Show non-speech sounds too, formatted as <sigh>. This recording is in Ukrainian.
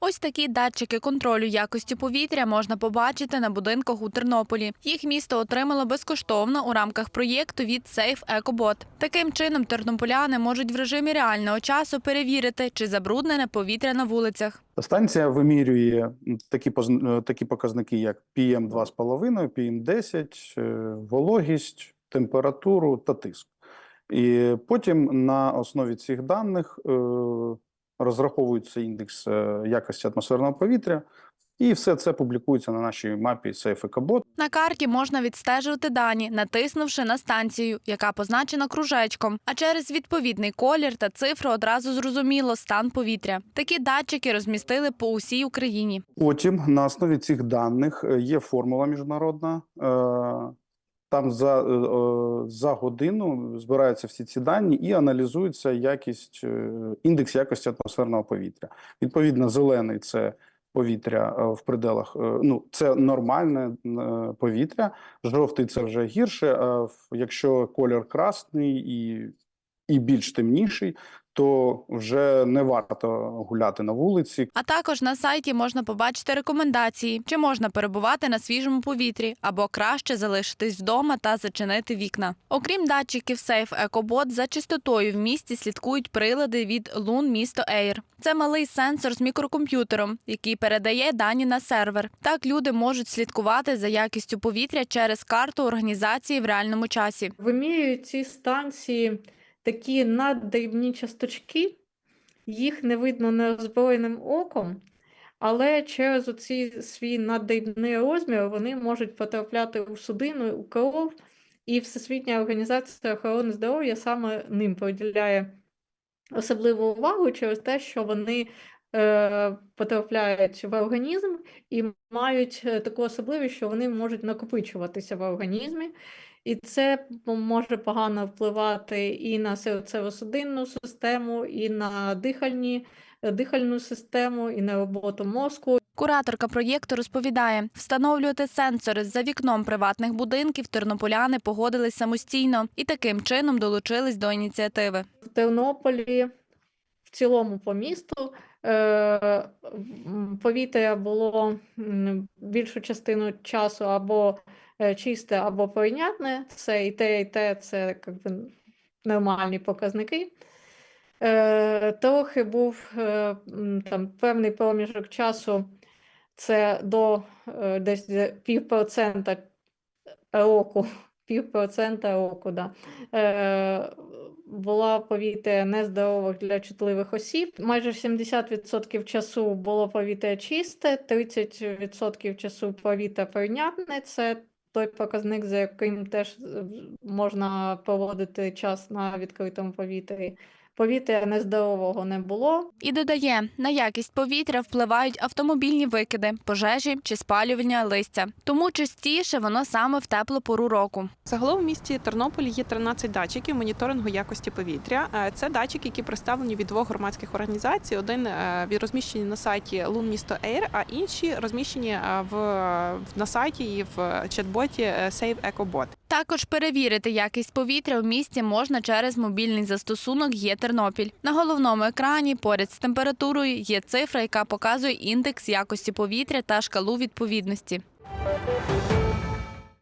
Ось такі датчики контролю якості повітря можна побачити на будинках у Тернополі. Їх місто отримало безкоштовно у рамках проєкту від Safe EcoBot. Таким чином тернополяни можуть в режимі реального часу перевірити, чи забруднене повітря на вулицях. Станція вимірює такі, е, такі показники, як PM 2,5, PM 10, е, вологість, температуру та тиск. І потім на основі цих даних е, розраховується індекс е, якості атмосферного повітря, і все це публікується на нашій мапі EcoBot. На карті можна відстежувати дані, натиснувши на станцію, яка позначена кружечком. А через відповідний колір та цифру одразу зрозуміло стан повітря. Такі датчики розмістили по усій Україні. Потім на основі цих даних е, є формула міжнародна. Там за, е, за годину збираються всі ці дані і аналізується якість, е, індекс якості атмосферного повітря. Відповідно, зелений це повітря е, в пределах, ну це нормальне повітря, жовтий це вже гірше. А якщо колір красний і, і більш темніший, то вже не варто гуляти на вулиці, А також на сайті можна побачити рекомендації, чи можна перебувати на свіжому повітрі, або краще залишитись вдома та зачинити вікна. Окрім датчиків Safe EcoBot, за чистотою в місті слідкують прилади від Лун Місто Air. Це малий сенсор з мікрокомп'ютером, який передає дані на сервер. Так люди можуть слідкувати за якістю повітря через карту організації в реальному часі. Вимірюють ці станції такі наддрібні часточки, їх не видно неозброєним оком, але через оці свій наддрібний розмір вони можуть потрапляти у судину, у кров, і Всесвітня організація охорони здоров'я саме ним приділяє особливу увагу через те, що вони е, потрапляють в організм і мають е, таку особливість, що вони можуть накопичуватися в організмі. І це може погано впливати і на серцево-судинну систему, і на дихальні, е, дихальну систему, і на роботу мозку. Кураторка проєкту розповідає, встановлювати сенсори за вікном приватних будинків тернополяни погодились самостійно і таким чином долучились до ініціативи. В Тернополі, в цілому по місту, е, повітря було більшу частину часу або чисте, або прийнятне. Це і те, і те, це як би, нормальні показники. Е, Трохи був е, там певний проміжок часу, це до е, десь де півпроцента року, <laughs> півпроцента року, да. Е, була повітря нездорових для чутливих осіб. Майже 70% часу було повітря чисте, 30% часу повітря прийнятне. Це той показник, за яким теж можна проводити час на відкритому повітрі. Повітря нездорового не було. І додає, на якість повітря впливають автомобільні викиди, пожежі чи спалювання листя. Тому частіше воно саме в теплу пору року. Загалом в місті Тернополі є 13 датчиків моніторингу якості повітря. Е, Це датчики, які представлені від двох громадських організацій. Один е, від- розміщені на сайті Лун Місто Air, а інші розміщені е, в на сайті і в чат-боті Save EcoBot. Також перевірити якість повітря в місті можна через мобільний застосунок «Є Тернопіль». На головному екрані поряд з температурою є цифра, яка показує індекс якості повітря та шкалу відповідності.